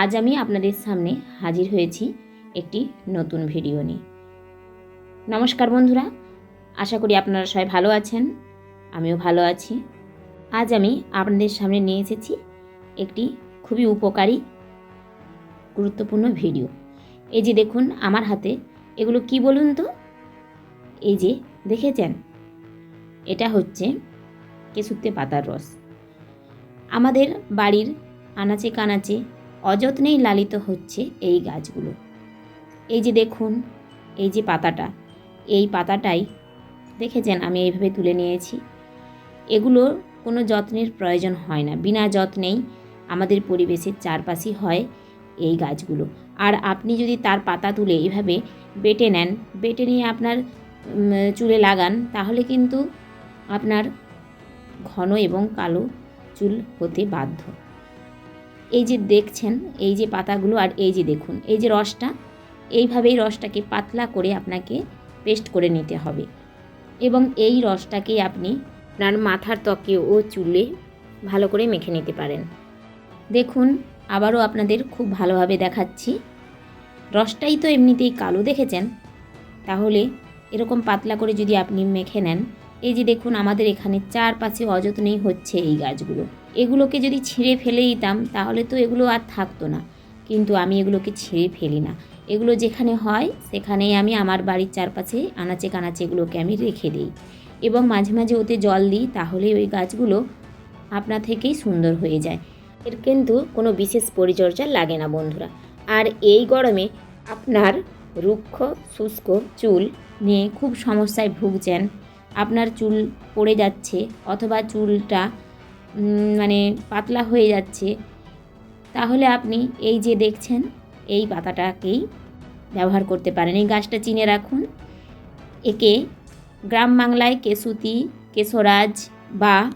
আজ আমি আপনাদের সামনে হাজির হয়েছি একটি নতুন ভিডিও নিয়ে। নমস্কার বন্ধুরা, আশা করি আপনারা সবাই ভালো আছেন, আমিও ভালো আছি। আজ আমি আপনাদের সামনে নিয়ে এসেছি একটি খুবই উপকারী, গুরুত্বপূর্ণ ভিডিও। এই যে দেখুন, আমার হাতে এগুলো কি বলুন তো? এই যে দেখেছেন? এটা হচ্ছে কেশুত্তে পাতার রস। আমাদের বাড়ির আনাচে কানাচে অযত্নেই লালিত হচ্ছে এই গাছগুলো। এই যে দেখুন, এই যে পাতাটা, এই পাতাটাই, দেখেছেন আমি এইভাবে তুলে নিয়েছি। এগুলো কোনো যত্নের প্রয়োজন হয় না, বিনা যত্নেই আমাদের পরিবেশের চারপাশে হয় এই গাছগুলো। আর আপনি যদি তার পাতা তুলে এইভাবে বেটে নেন, বেটে নিয়ে আপনার চুলে লাগান, তাহলে কিন্তু আপনার ঘন এবং কালো চুল হতে বাধ্য। এই যে দেখছেন, এই যে পাতাগুলো আর এই যে দেখুন, এই যে রসটা, এইভাবেই রসটাকে পাতলা করে আপনাকে পেস্ট করে নিতে হবে। এবং এই রসটাকে আপনি আপনার মাথার ত্বকে ও চুলে ভালো করে মেখে নিতে পারেন। দেখুন, আবারও আপনাদের খুব ভালোভাবে দেখাচ্ছি। রসটাই তো এমনিতেই কালো, দেখেছেন? তাহলে এরকম পাতলা করে যদি আপনি মেখে নেন, এই যে দেখুন, আমাদের এখানে চারপাশে অযত্নেই হচ্ছে এই গাছগুলো। এগুলোকে যদি ছিঁড়ে ফেলে দিতাম, তাহলে তো এগুলো আর থাকতো না। কিন্তু আমি এগুলোকে ছিঁড়ে ফেলি না। এগুলো যেখানে হয়, সেখানেই আমি আমার বাড়ির চারপাশে আনাচে কানাচে এগুলোকে আমি রেখে দিই। এবং মাঝে মাঝে ওতে জল দিই, তাহলে ওই গাছগুলো আপনা থেকেই সুন্দর হয়ে যায়। এর কিন্তু কোনো বিশেষ পরিচর্যা লাগে না, বন্ধুরা। আর এই গরমে আপনার রুক্ষ, শুষ্ক চুল নিয়ে খুব সমস্যায় ভুগছেন। আপনার চুল পড়ে যাচ্ছে, অথবা চুলটা মানে পাতলা হয়ে যাচ্ছে। তাহলে আপনি এই যে দেখছেন, এই পাতাটাকেই ব্যবহার করতে পারেন। এই গাছটা চিনে রাখুন। একে গ্রাম বাংলায় কেশুতি কেশরাজ বা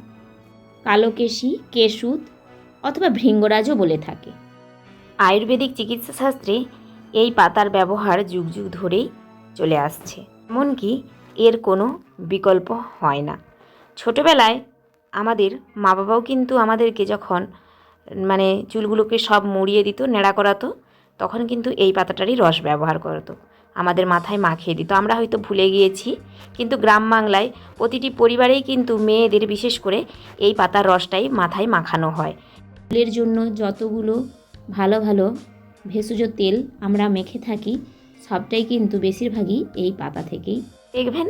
কালোকেশি কেশুত অথবা ভৃঙ্গরাজও বলে থাকে। আয়ুর্বেদিক চিকিৎসাশাস্ত্রে এই পাতার ব্যবহার যুগ যুগ ধরেই চলে আসছে। এমনকি এর কোনো বিকল্প হয় না। ছোটোবেলায় আমাদের মা বাবাও কিন্তু আমাদেরকে যখন মানে চুলগুলোকে সব মুড়িয়ে দিত, নেড়া করাতো, তখন কিন্তু এই পাতাটারই রস ব্যবহার করতো। আমাদের মাথায় মাখিয়ে দিত। আমরা হয়তো ভুলে গিয়েছি, কিন্তু গ্রাম বাংলায় প্রতিটি পরিবারেই কিন্তু মেয়েদের বিশেষ করে এই পাতার রসটাই মাথায় মাখানো হয়। চুলের জন্য যতগুলো ভালো ভালো ভেষজ তেল আমরা মেখে থাকি, সবটাই কিন্তু বেশিরভাগই এই পাতা থেকেই। দেখবেন,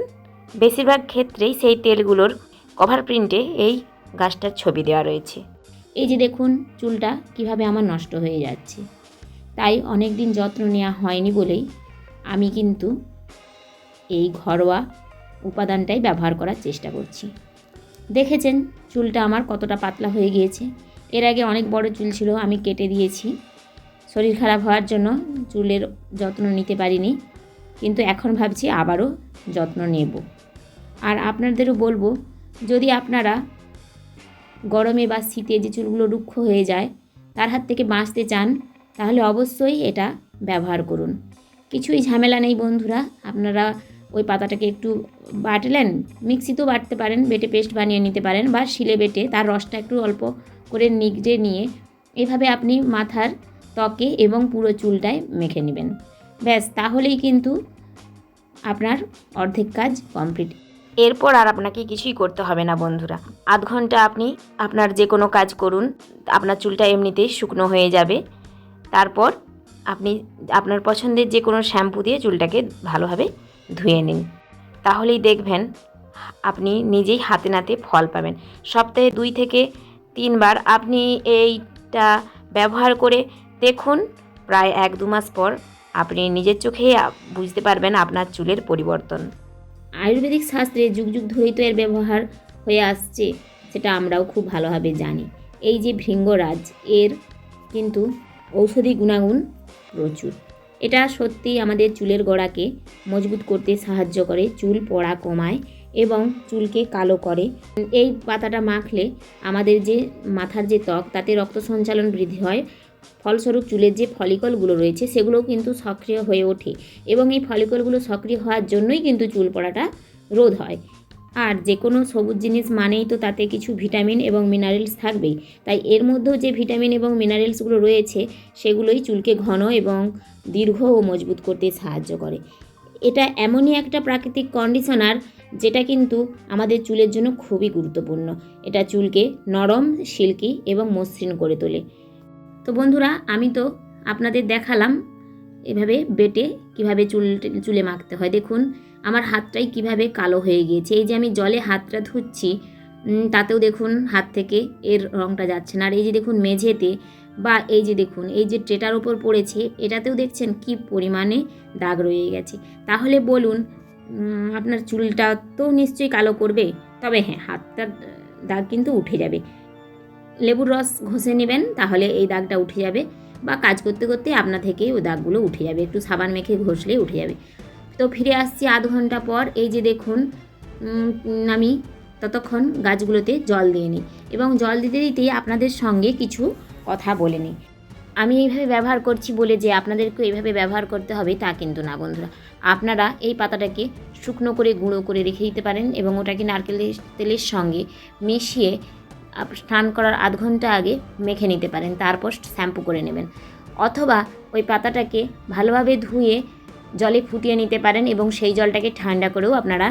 বেশিরভাগ ক্ষেত্রেই সেই তেলগুলোর কভার প্রিন্টে এই গাছটার ছবি দেওয়া রয়েছে। এই যে দেখুন, চুলটা কীভাবে আমার নষ্ট হয়ে যাচ্ছে। তাই অনেক দিন যত্ন নেওয়া হয়নি বলেই আমি কিন্তু এই ঘরোয়া উপাদানটাই ব্যবহার করার চেষ্টা করছি। দেখেছেন, চুলটা আমার কতটা পাতলা হয়ে গিয়েছে। এর আগে অনেক বড় চুল ছিল, আমি কেটে দিয়েছি। শরীর খারাপ হওয়ার জন্য চুলের যত্ন নিতে পারিনি, কিন্তু এখন ভাবছি আবারও যত্ন নেব। আর আপনাদেরও বলব যদি আপনারা গরমে বা শীতে যে চুলগুলো রুক্ষ হয়ে যায়, তার হাত থেকে বাঁচতে চান, তাহলে অবশ্যই এটা ব্যবহার করুন। কিছুই ঝামেলা নেই বন্ধুরা, আপনারা ওই পাতাটাকে একটু বাটলেন, মিক্সিতেও বাটতে পারেন, বেটে পেস্ট বানিয়ে নিতে পারেন বা শিলে বেটে তার রসটা একটু অল্প করে নিগড়ে নিয়ে এভাবে আপনি মাথার ত্বকে এবং পুরো চুলটায় মেখে নেবেন। ব্যাস, তাহলেই কিন্তু আপনার অর্ধেক কাজ কমপ্লিট। এরপর আর আপনাকে কিছুই করতে হবে না, বন্ধুরা। আধ ঘণ্টা আপনি আপনার যে কোনো কাজ করুন, আপনার চুলটা এমনিতেই শুকনো হয়ে যাবে। তারপর আপনি আপনার পছন্দের যে কোনো শ্যাম্পু দিয়ে চুলটাকে ভালোভাবে ধুয়ে নিন। তাহলেই দেখবেন আপনি নিজেই হাতে নাতে ফল পাবেন। সপ্তাহে দুই থেকে তিনবার আপনি এইটা ব্যবহার করে দেখুন, প্রায় এক দু মাস পর আপনি নিজের চোখেই বুঝতে পারবেন আপনার চুলের পরিবর্তন। আয়ুর্বেদিক শাস্ত্রে যুগ যুগ ধরেই তো এর ব্যবহার হয়ে আসছে, সেটা আমরাও খুব ভালোভাবে জানি। এই যে ভৃঙ্গরাজ, এর কিন্তু ঔষধি গুণাগুণ প্রচুর। এটা সত্যি আমাদের চুলের গোড়াকে মজবুত করতে সাহায্য করে, চুল পড়া কমায় এবং চুলকে কালো করে। এই পাতাটা মাখলে আমাদের যে মাথার যে ত্বক, তাতে রক্ত সঞ্চালন বৃদ্ধি হয় ফলস্বরূপ চুলের যে ফলিকলগুলো রয়েছে সেগুলোও কিন্তু সক্রিয় হয়ে ওঠে এবং এই ফলিকলগুলো সক্রিয় হওয়ার জন্যই কিন্তু চুল পড়াটা রোধ হয়। আর যে কোনো সবুজ জিনিস মানেই তো তাতে কিছু ভিটামিন এবং মিনারেলস থাকবেই তাই এর মধ্যেও যে ভিটামিন এবং মিনারেলসগুলো রয়েছে সেগুলোই চুলকে ঘন এবং দীর্ঘ ও মজবুত করতে সাহায্য করে। এটা এমনই একটা প্রাকৃতিক কন্ডিশনার যেটা কিন্তু আমাদের চুলের জন্য খুবই গুরুত্বপূর্ণ। এটা চুলকে নরম, সিল্কি এবং মসৃণ করে তোলে। তো বন্ধুরা, আমি তো আপনাদের দেখালাম এভাবে বেটে কীভাবে চুল চুলে মাখতে হয়। দেখুন, আমার হাতটাই কীভাবে কালো হয়ে গিয়েছে। এই যে আমি জলে হাতটা ধুচ্ছি তাতেও দেখুন হাত থেকে এর রঙটা যাচ্ছে না। আর এই যে দেখুন মেঝেতে বা এই যে দেখুন, এই যে ট্রেটার ওপর পড়েছে, এটাতেও দেখছেন কি পরিমাণে দাগ রয়ে গেছে। তাহলে বলুন আপনার চুলটা তো নিশ্চয়ই কালো করবে, তবে হ্যাঁ হাতটার দাগ কিন্তু উঠে যাবে। লেবুর রস ঘষে নেবেন, তাহলে এই দাগটা উঠে যাবে বা কাজ করতে করতে আপনা থেকেই ওই দাগগুলো উঠে যাবে, একটু সাবান মেখে ঘষলেই উঠে যাবে। তো ফিরে আসছি আধ ঘণ্টা পর, এই যে দেখুন আমি ততক্ষণ গাছগুলোতে জল দিয়ে নিই এবং জল দিতে দিতেই আপনাদের সঙ্গে কিছু কথা বলে নিই। আমি এইভাবে ব্যবহার করছি বলে যে আপনাদেরকে এইভাবে ব্যবহার করতে হবে তা কিন্তু না বন্ধুরা। আপনারা এই পাতাটাকে শুকনো করে গুঁড়ো করে রেখে দিতে পারেন এবং ওটাকে নারকেল তেলের সঙ্গে মিশিয়ে স্নান করার আধ ঘণ্টা আগে মেখে নিতে পারেন, তারপর শ্যাম্পু করে নেবেন। অথবা ওই পাতাটাকে ভালোভাবে ধুয়ে জলে ফুটিয়ে নিতে পারেন এবং সেই জলটাকে ঠান্ডা করেও আপনারা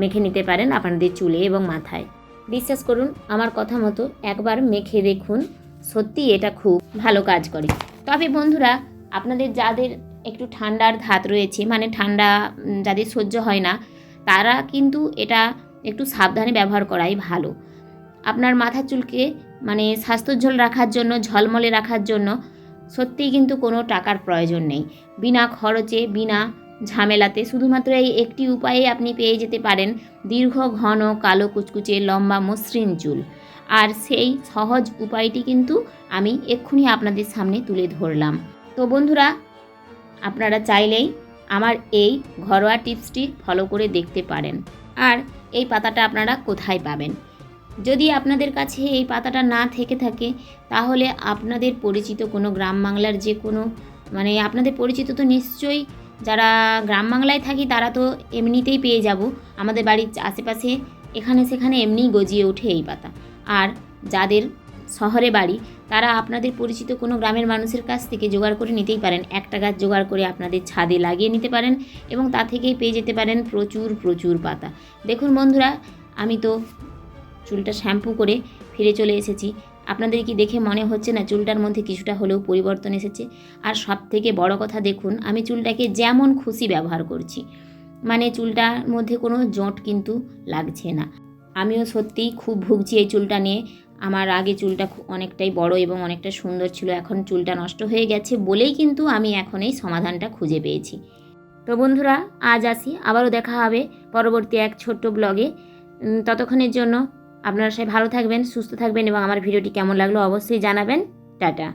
মেখে নিতে পারেন আপনাদের চুলে এবং মাথায়। বিশ্বাস করুন, আমার কথা মতো একবার মেখে দেখুন সত্যি এটা খুব ভালো কাজ করে। তবে বন্ধুরা, আপনাদের যাদের একটু ঠান্ডার ধাত রয়েছে মানে ঠান্ডা যাদের সহ্য হয় না, তারা কিন্তু এটা একটু সাবধানে ব্যবহার করাই ভালো। আপনার মাথার চুলকে মানে স্বাস্থ্যোজ্জ্বল রাখার জন্য, ঝলমলে রাখার জন্য সত্যিই কিন্তু কোনো টাকার প্রয়োজন নেই। বিনা খরচে, বিনা ঝামেলাতে শুধুমাত্র এই একটি উপায়ে আপনি পেয়ে যেতে পারেন দীর্ঘ, ঘন, কালো, কুচকুচে, লম্বা, মসৃণ চুল। আর সেই সহজ উপায়টি কিন্তু আমি এক্ষুনি আপনাদের সামনে তুলে ধরলাম। তো বন্ধুরা, আপনারা চাইলেই আমার এই ঘরোয়া টিপসটি ফলো করে দেখতে পারেন। আর এই পাতাটা আপনারা কোথায় পাবেন? যদি আপনাদের কাছে এই পাতাটা না থেকে থাকে, তাহলে আপনাদের পরিচিত কোনো গ্রাম বাংলার যে কোনো মানে আপনাদের পরিচিত তো নিশ্চয়ই, যারা গ্রাম বাংলায় থাকি তারা তো এমনিতেই পেয়ে যাব। আমাদের বাড়ির আশেপাশে এখানে সেখানে এমনিই গজিয়ে ওঠে এই পাতা। আর যাদের শহরে বাড়ি, তারা আপনাদের পরিচিত কোনো গ্রামের মানুষের কাছ থেকে জোগাড় করে নিতেই পারেন। একটা গাছ জোগাড় করে আপনাদের ছাদে লাগিয়ে নিতে পারেন এবং তা থেকেই পেয়ে যেতে পারেন প্রচুর প্রচুর পাতা। দেখুন বন্ধুরা, আমি তো চুলটা শ্যাম্পু করে ফিরে চলে এসেছি। আপনাদের কি দেখে মনে হচ্ছে না চুলটার মধ্যে কিছুটা হলেও পরিবর্তন এসেছে? আর সব থেকে বড় কথা দেখুন, আমি চুলটাকে যেমন খুশি ব্যবহার করছি। মানে চুলটার মধ্যে কোনো জোঁট কিন্তু লাগছে না। আমিও সত্যিই খুব ভুগছি এই চুলটা নিয়ে। আমার আগে চুলটা অনেকটাই বড় এবং অনেকটা সুন্দর ছিল, এখন চুলটা নষ্ট হয়ে গেছে বলেই কিন্তু আমি এখন এই সমাধানটা খুঁজে পেয়েছি। তো বন্ধুরা, আজ আসি, আবারও দেখা হবে পরবর্তী এক ছোট্ট ব্লগে। ততক্ষণের জন্য আপনারা সবাই ভালো থাকবেন সুস্থ থাকবেন এবং আমার ভিডিওটি কেমন লাগল অবশ্যই জানাবেন। টাটা।